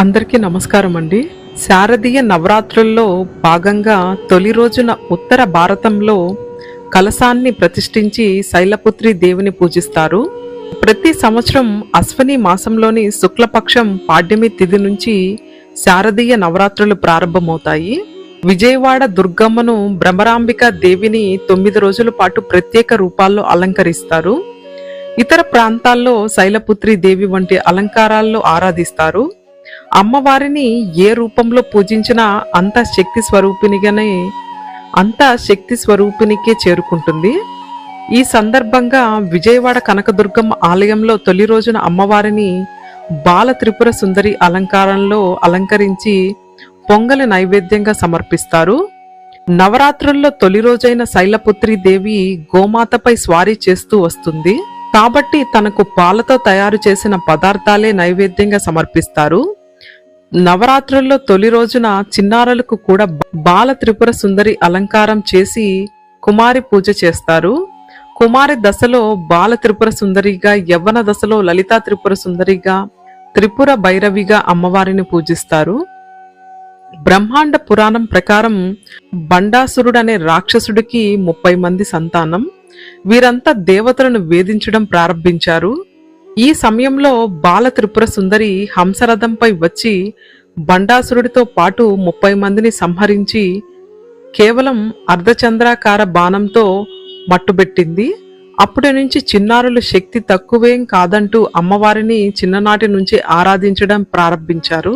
అందరికీ నమస్కారం అండి. శారదీయ నవరాత్రుల్లో భాగంగా తొలి రోజున ఉత్తర భారతంలో కలసాన్ని ప్రతిష్ఠించి శైలపుత్రి దేవిని పూజిస్తారు. ప్రతి సంవత్సరం అశ్వని మాసంలోని శుక్లపక్షం పాడ్యమి తిథి నుంచి శారదీయ నవరాత్రులు ప్రారంభమవుతాయి. విజయవాడ దుర్గమ్మను భ్రమరాంబిక దేవిని తొమ్మిది రోజుల పాటు ప్రత్యేక రూపాల్లో అలంకరిస్తారు. ఇతర ప్రాంతాల్లో శైలపుత్రి దేవి వంటి అలంకారాల్లో ఆరాధిస్తారు. అమ్మవారిని ఏ రూపంలో పూజించినా అంత శక్తి స్వరూపినిగానే అంత శక్తి స్వరూపినికే చేరుకుంటుంది. ఈ సందర్భంగా విజయవాడ కనకదుర్గమ్మ ఆలయంలో తొలి రోజున అమ్మవారిని బాల త్రిపుర సుందరి అలంకారంలో అలంకరించి పొంగలి నైవేద్యంగా సమర్పిస్తారు. నవరాత్రుల్లో తొలి రోజైన శైలపుత్రి దేవి గోమాతపై స్వారీ చేస్తూ వస్తుంది. కాబట్టి తనకు పాలతో తయారు చేసిన పదార్థాలే నైవేద్యంగా సమర్పిస్తారు. నవరాత్రుల్లో తొలి రోజున చిన్నారులకు కూడా బాల త్రిపుర సుందరి అలంకారం చేసి కుమారి పూజ చేస్తారు. కుమారి దశలో బాల త్రిపుర సుందరిగా యవ్వన దశలో లలితా త్రిపుర సుందరిగా త్రిపుర భైరవిగా అమ్మవారిని పూజిస్తారు. బ్రహ్మాండ పురాణం ప్రకారం బండాసురుడనే రాక్షసుడికి ముప్పై మంది సంతానం. వీరంతా దేవతలను వేధించడం ప్రారంభించారు. ఈ సమయంలో బాల త్రిపుర సుందరి హంసరథంపై వచ్చి బండాసురుడితో పాటు ముప్పై మందిని సంహరించి కేవలం అర్ధచంద్రాకార బాణంతో మట్టుబెట్టింది. అప్పటి నుంచి చిన్నారుల శక్తి తక్కువేం కాదంటూ అమ్మవారిని చిన్ననాటి నుంచి ఆరాధించడం ప్రారంభించారు.